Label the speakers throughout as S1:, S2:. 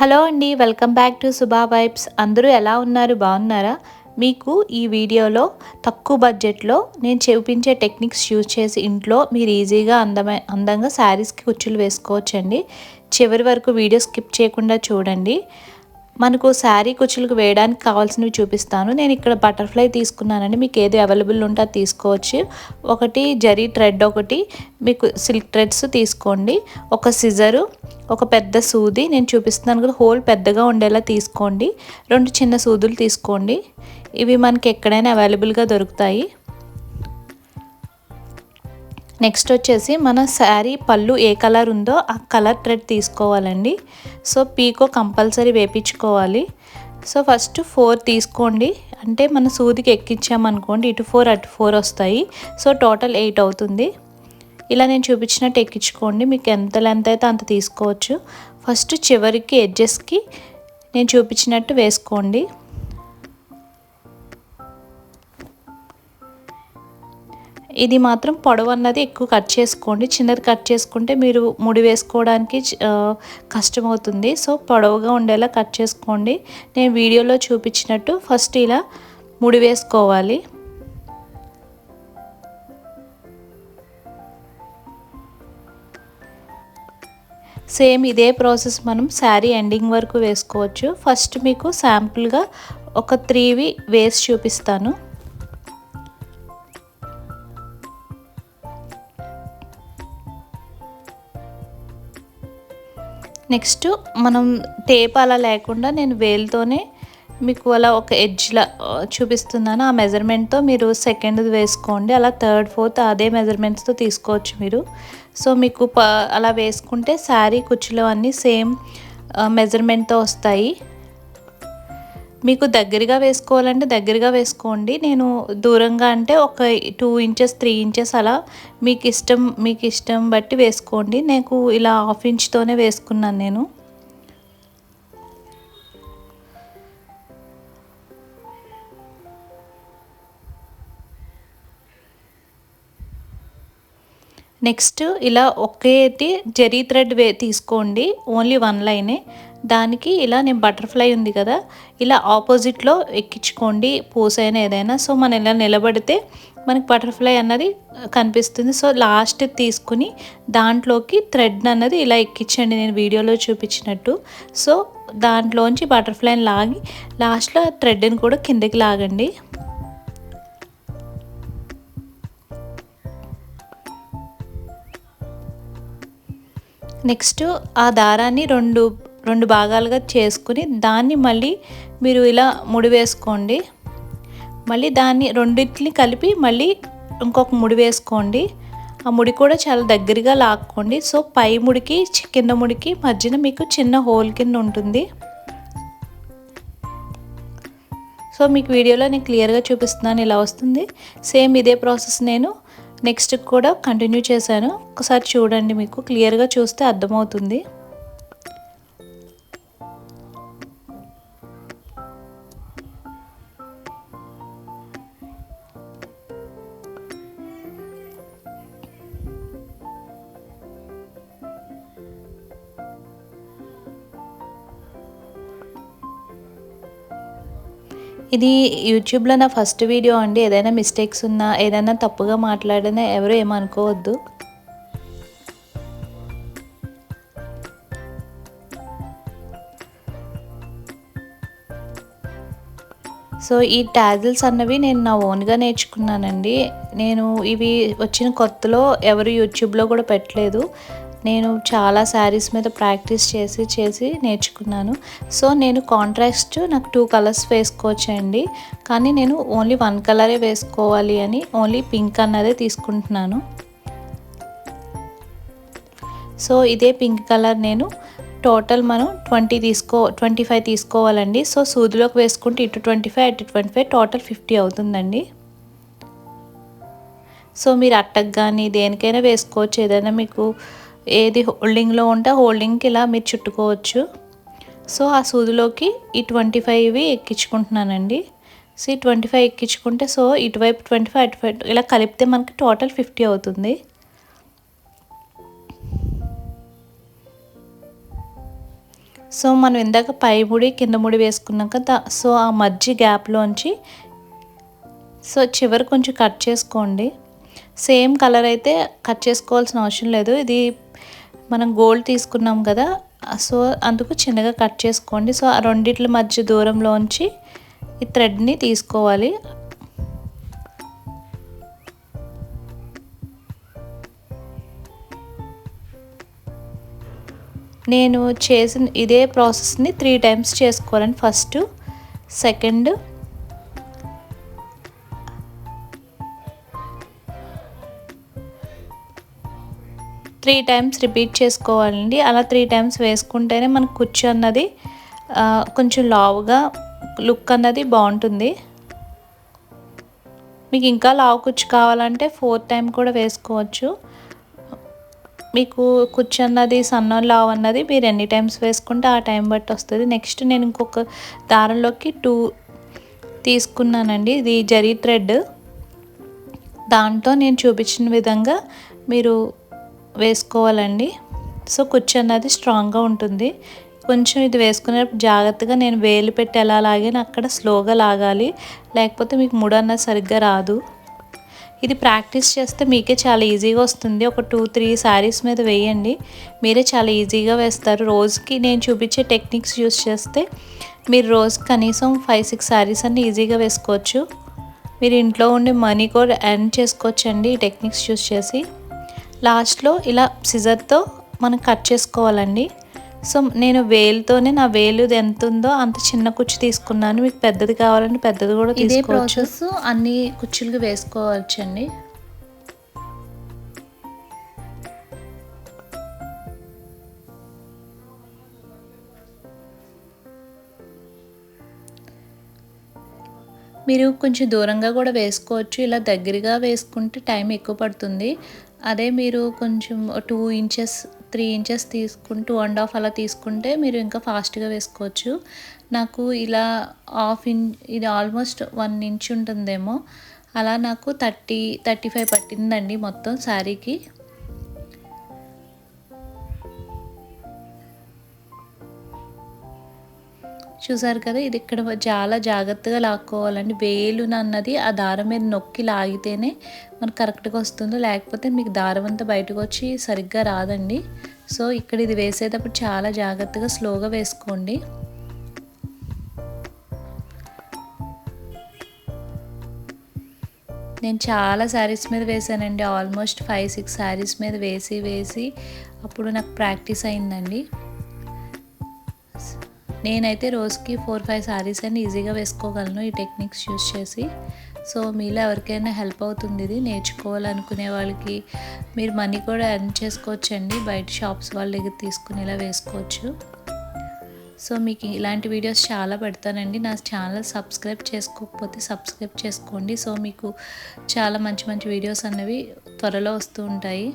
S1: Hello అండి welcome back to Subha vibes. అందరూ ఎలా ఉన్నారు? బాగున్నారా? మీకు ఈ వీడియోలో తక్కువ బడ్జెట్లో నేను చూపించే టెక్నిక్స్ యూజ్ చేసి ఇంట్లో మీరు ఈజీగా అందమై అందంగా శారీస్కి కుచ్చులు వేసుకోవచ్చండి. చివరి వరకు వీడియో స్కిప్ చేయకుండా చూడండి. మనకు శారీ కుచ్చులకు వేయడానికి కావాల్సినవి చూపిస్తాను. నేను ఇక్కడ బటర్ఫ్లై తీసుకున్నానండి. మీకు ఏది అవైలబుల్ ఉంటే అది తీసుకోవచ్చు. ఒకటి జరీ థ్రెడ్ ఒకటి. మీకు సిల్క్ థ్రెడ్స్ తీసుకోండి. ఒక సిజరు ఒక పెద్ద సూది. నేను చూపిస్తున్నాను కదా హోల్ పెద్దగా ఉండేలా తీసుకోండి. రెండు చిన్న సూదులు తీసుకోండి. ఇవి మనకి ఎక్కడైనా అవైలబుల్గా దొరుకుతాయి. నెక్స్ట్ వచ్చేసి మన శారీ పళ్ళు ఏ కలర్ ఉందో ఆ కలర్ థ్రెడ్ తీసుకోవాలండి. సో పీకో కంపల్సరీ వేపించుకోవాలి. సో ఫస్ట్ ఫోర్ తీసుకోండి. అంటే మన సూదికి ఎక్కించామనుకోండి ఇటు ఫోర్ అటు ఫోర్ వస్తాయి. సో టోటల్ ఎయిట్ అవుతుంది. ఇలా నేను చూపించినట్టు ఎక్కించుకోండి. మీకు ఎంత లెంత్ అయితే అంత తీసుకోవచ్చు. ఫస్ట్ చివరికి ఎడ్జెస్కి నేను చూపించినట్టు వేసుకోండి. ఇది మాత్రం పొడవు అన్నది ఎక్కువ కట్ చేసుకోండి. చిన్నది కట్ చేసుకుంటే మీరు ముడి వేసుకోవడానికి కష్టమవుతుంది. సో పొడవుగా ఉండేలా కట్ చేసుకోండి. నేను వీడియోలో చూపించినట్టు ఫస్ట్ ఇలా ముడి వేసుకోవాలి. సేమ్ ఇదే ప్రాసెస్ మనం శారీ ఎండింగ్ వరకు వేసుకోవచ్చు. ఫస్ట్ మీకు శాంపుల్గా ఒక త్రీవి వేసి చూపిస్తాను. నెక్స్ట్ మనం టేప్ అలా లేకుండా నేను వేలుతోనే మీకు అలా ఒక ఎడ్జ్లా చూపిస్తున్నాను. ఆ మెజర్మెంట్తో మీరు సెకండ్ వేసుకోండి. అలా థర్డ్ ఫోర్త్ అదే మెజర్మెంట్స్తో తీసుకోవచ్చు మీరు. సో మీకు ప అలా వేసుకుంటే శారీ కుచ్చులు అన్నీ సేమ్ మెజర్మెంట్తో వస్తాయి. మీకు దగ్గరగా వేసుకోవాలంటే దగ్గరగా వేసుకోండి. నేను దూరంగా అంటే ఒక టూ ఇంచెస్ త్రీ ఇంచెస్ అలా మీకు ఇష్టం మీకు ఇష్టం బట్టి వేసుకోండి. నాకు ఇలా హాఫ్ ఇంచ్తోనే వేసుకున్నాను నేను. నెక్స్ట్ ఇలా ఒకేటి జరీ థ్రెడ్ వే తీసుకోండి. ఓన్లీ వన్ లైనే. దానికి ఇలా నేను బటర్ఫ్లై ఉంది కదా ఇలా ఆపోజిట్లో ఎక్కించుకోండి పూసైన ఏదైనా. సో మనం ఇలా నిలబడితే మనకి బటర్ఫ్లై అన్నది కనిపిస్తుంది. సో లాస్ట్ తీసుకుని దాంట్లోకి థ్రెడ్ అన్నది ఇలా ఎక్కించండి. నేను వీడియోలో చూపించినట్టు. సో దాంట్లోంచి బటర్ఫ్లైని లాగి లాస్ట్లో థ్రెడ్ని కూడా కిందకి లాగండి. నెక్స్ట్ ఆ దారాన్ని రెండు రెండు భాగాలుగా చేసుకుని దాన్ని మళ్ళీ మీరు ఇలా ముడి వేసుకోండి మళ్ళీ దాన్ని రెండింటిని కలిపి మళ్ళీ ఇంకొక ముడి వేసుకోండి. ఆ ముడి కూడా చాలా దగ్గరగా లాక్కోండి. సో పై ముడికి కింద ముడికి మధ్యన మీకు చిన్న హోల్ కింద ఉంటుంది. సో మీకు వీడియోలో నేను క్లియర్గా చూపిస్తున్నాను ఇలా వస్తుంది. సేమ్ ఇదే ప్రాసెస్ నేను నెక్స్ట్ కూడా కంటిన్యూ చేశాను. ఒకసారి చూడండి మీకు క్లియర్గా చూస్తే అర్థమవుతుంది. ఇది యూట్యూబ్లో నా ఫస్ట్ వీడియో అండి. ఏదైనా మిస్టేక్స్ ఉన్నా ఏదైనా తప్పుగా మాట్లాడినా ఎవరు ఏమనుకోవద్దు. సో ఈ టాజిల్స్ అన్నవి నేను నా ఓన్గా నేర్చుకున్నానండి. నేను ఇవి వచ్చిన కొత్తలో ఎవరు యూట్యూబ్లో కూడా పెట్టలేదు. నేను చాలా శారీస్ మీద ప్రాక్టీస్ చేసి చేసి నేర్చుకున్నాను. సో నేను కాంట్రాస్ట్ నాకు టూ కలర్స్ వేసుకోవచ్చండి. కానీ నేను ఓన్లీ వన్ కలరే వేసుకోవాలి అని ఓన్లీ పింక్ అన్నదే తీసుకుంటున్నాను. సో ఇదే పింక్ కలర్ నేను టోటల్ మనం ట్వంటీ తీసుకో ట్వంటీ ఫైవ్ తీసుకోవాలండి. సో సూదిలోకి వేసుకుంటే ఇటు ట్వంటీ ఫైవ్ అటు ట్వంటీ ఫైవ్ టోటల్ ఫిఫ్టీ అవుతుందండి. సో మీరు అట్టకు కానీ దేనికైనా వేసుకోవచ్చు. ఏదైనా మీకు ఏది హోల్డింగ్లో ఉంటే హోల్డింగ్కి ఇలా మీరు చుట్టుకోవచ్చు. సో ఆ సూదిలోకి ఈ ట్వంటీ ఫైవ్ ఎక్కించుకుంటున్నానండి. సో ఈ ట్వంటీ ఫైవ్ ఎక్కించుకుంటే సో ఇటువైపు ట్వంటీ ఫైవ్ అటువైపు ఇలా కలిపితే మనకి టోటల్ ఫిఫ్టీ అవుతుంది. సో మనం ఇందాక పై ముడి కింద ముడి వేసుకున్నాక సో ఆ మధ్య గ్యాప్లోంచి సో చివరి కొంచెం కట్ చేసుకోండి. సేమ్ కలర్ అయితే కట్ చేసుకోవాల్సిన అవసరం లేదు. ఇది మనం గోల్డ్ తీసుకున్నాం కదా సో అందుకు చిన్నగా కట్ చేసుకోండి. సో ఆ రెండిట్ల మధ్య దూరంలోంచి ఈ థ్రెడ్ని తీసుకోవాలి. నేను చేసిన ఇదే ప్రాసెస్ని త్రీ టైమ్స్ చేసుకోవాలని first second three times repeat చేసుకోవాలండి. అలా త్రీ టైమ్స్ వేసుకుంటేనే మనకు కుర్చీ అన్నది కొంచెం లావుగా లుక్ అన్నది బాగుంటుంది. మీకు ఇంకా లావు కుచ్చు కావాలంటే ఫోర్త్ టైం కూడా వేసుకోవచ్చు. మీకు కుచ్చు అన్నది సన్న లావ్ అన్నది మీరు ఎన్ని టైమ్స్ వేసుకుంటే ఆ టైం బట్టి వస్తుంది. నెక్స్ట్ నేను ఇంకొక దారంలోకి టూ తీసుకున్నానండి. ఇది జరీ థ్రెడ్. దాంతో నేను చూపించిన విధంగా మీరు వేసుకోవాలండి. సో కుర్చీ అన్నది స్ట్రాంగ్గా ఉంటుంది. కొంచెం ఇది వేసుకునేటప్పుడు జాగ్రత్తగా నేను వేలు పెట్టి ఎలా లాగాను అక్కడ స్లోగా లాగాలి. లేకపోతే మీకు ముడు అన్నది సరిగ్గా రాదు. ఇది ప్రాక్టీస్ చేస్తే మీకే చాలా ఈజీగా వస్తుంది. ఒక టూ త్రీ శారీస్ మీద వేయండి. మీరే చాలా ఈజీగా వేస్తారు. రోజుకి నేను చూపించే టెక్నిక్స్ యూస్ చేస్తే మీరు రోజు కనీసం ఫైవ్ సిక్స్ శారీస్ అన్ని ఈజీగా వేసుకోవచ్చు. మీరు ఇంట్లో ఉండి మనీ కూడా ఎర్న్ చేసుకోవచ్చండి ఈ టెక్నిక్స్ యూస్ చేసి. లాస్ట్లో ఇలా సిజర్తో మనం కట్ చేసుకోవాలండి. సో నేను వేలుతోనే నా వేలు ఎంత ఉందో అంత చిన్న కుచ్చు తీసుకున్నాను. మీకు పెద్దది కావాలంటే పెద్దది కూడా ఇదే ప్రాసెస్ అన్ని కుచ్చులుగా వేసుకోవచ్చండి. మీరు కొంచెం దూరంగా కూడా వేసుకోవచ్చు. ఇలా దగ్గరగా వేసుకుంటే టైం ఎక్కువ పడుతుంది. అదే మీరు కొంచెం టూ ఇంచెస్ త్రీ ఇంచెస్ తీసుకుని టూ అండ్ హాఫ్ అలా తీసుకుంటే మీరు ఇంకా ఫాస్ట్గా వేసుకోవచ్చు. నాకు ఇలా హాఫ్ ఇంచ్ ఇది ఆల్మోస్ట్ వన్ ఇంచ్ ఉంటుందేమో. అలా నాకు థర్టీ థర్టీ ఫైవ్ పట్టిందండి మొత్తం శారీకి. చూసారు కదా ఇది ఇక్కడ చాలా జాగ్రత్తగా లాక్కోవాలండి. వేలున అన్నది ఆ దారం మీద నొక్కి లాగితేనే మనకు కరెక్ట్గా వస్తుందో లేకపోతే మీకు దారం అంతా బయటకు వచ్చి సరిగ్గా రాదండి. సో ఇక్కడ ఇది వేసేటప్పుడు చాలా జాగ్రత్తగా స్లోగా వేసుకోండి. నేను చాలా శారీస్ మీద వేసానండి ఆల్మోస్ట్ ఫైవ్ సిక్స్ శారీస్ మీద వేసి వేసి అప్పుడు నాకు ప్రాక్టీస్ అయిందండి. నేనైతే రోజుకి ఫోర్ ఫైవ్ శారీస్ అని ఈజీగా వేసుకోగలను ఈ టెక్నిక్స్ యూస్ చేసి. సో మీలో ఎవరికైనా హెల్ప్ అవుతుంది ఇది నేర్చుకోవాలనుకునే వాళ్ళకి మీరు మనీ కూడా ఎర్న్ చేసుకోవచ్చండి. బయట షాప్స్ వాళ్ళ దగ్గర తీసుకుని ఇలా వేసుకోవచ్చు. సో మీకు ఇలాంటి వీడియోస్ చాలా పెడతానండి. నా ఛానల్ సబ్స్క్రైబ్ చేసుకోకపోతే సబ్స్క్రైబ్ చేసుకోండి. సో మీకు చాలా మంచి మంచి వీడియోస్ అన్నవి త్వరలో వస్తూ ఉంటాయి.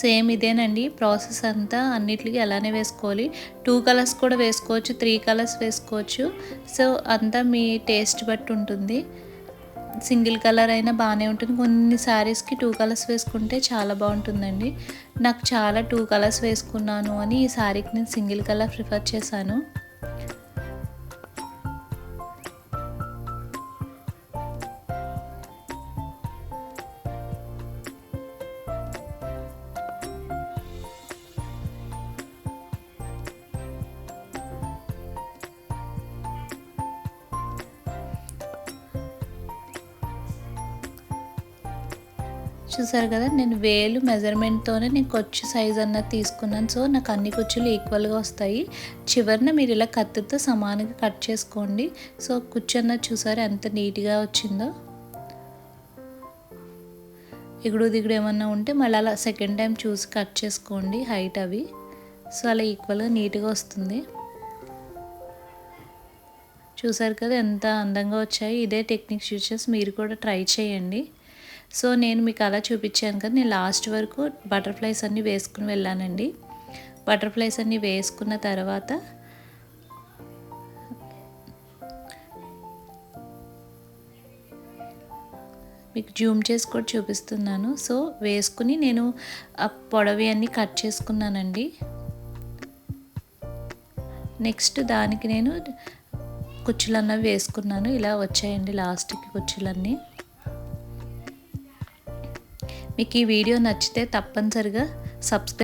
S1: సేమ్ ఇదేనండి. ప్రాసెస్ అంతా అన్నిటికీ అలానే వేసుకోవాలి. టూ కలర్స్ కూడా వేసుకోవచ్చు త్రీ కలర్స్ వేసుకోవచ్చు. సో అంతా మీ టేస్ట్ బట్టి ఉంటుంది. సింగిల్ కలర్ అయినా బాగానే ఉంటుంది. కొన్ని శారీస్కి టూ కలర్స్ వేసుకుంటే చాలా బాగుంటుందండి. నాకు చాలా టూ కలర్స్ వేసుకున్నాను అని ఈ శారీకి నేను సింగిల్ కలర్ ప్రిఫర్ చేశాను. చూసారు కదా నేను వేలు మెజర్మెంట్తోనే నేను కొచ్చు సైజ్ అన్నది తీసుకున్నాను. సో నాకు అన్ని కుచ్చులు ఈక్వల్గా వస్తాయి. చివరిన మీరు ఇలా కత్తితో సమానంగా కట్ చేసుకోండి. సో కుచ్చు అన్నది చూసారు ఎంత నీట్గా వచ్చిందో. ఇగుడు దిగుడు ఏమన్నా ఉంటే మళ్ళీ అలా సెకండ్ టైం చూసి కట్ చేసుకోండి హైట్ అవి. సో అలా ఈక్వల్గా నీట్గా వస్తుంది. చూసారు కదా ఎంత అందంగా వచ్చాయి. ఇదే టెక్నిక్స్ యూజ్ చేసి మీరు కూడా ట్రై చేయండి. సో నేను మీకు అలా చూపించాను కదా నేను లాస్ట్ వరకు బటర్ఫ్లైస్ అన్నీ వేసుకుని వెళ్ళానండి. బటర్ఫ్లైస్ అన్నీ వేసుకున్న తర్వాత మీకు జూమ్ చేసి కూడా చూపిస్తున్నాను. సో వేసుకుని నేను ఆ పొడవి అన్నీ కట్ చేసుకున్నానండి. నెక్స్ట్ దానికి నేను కుచ్చులు అన్నవి వేసుకున్నాను. ఇలా వచ్చాయండి లాస్ట్కి కుచ్చులన్నీ. మీకు ఈ వీడియో నచ్చితే తప్పనిసరిగా సబ్స్క్రైబ్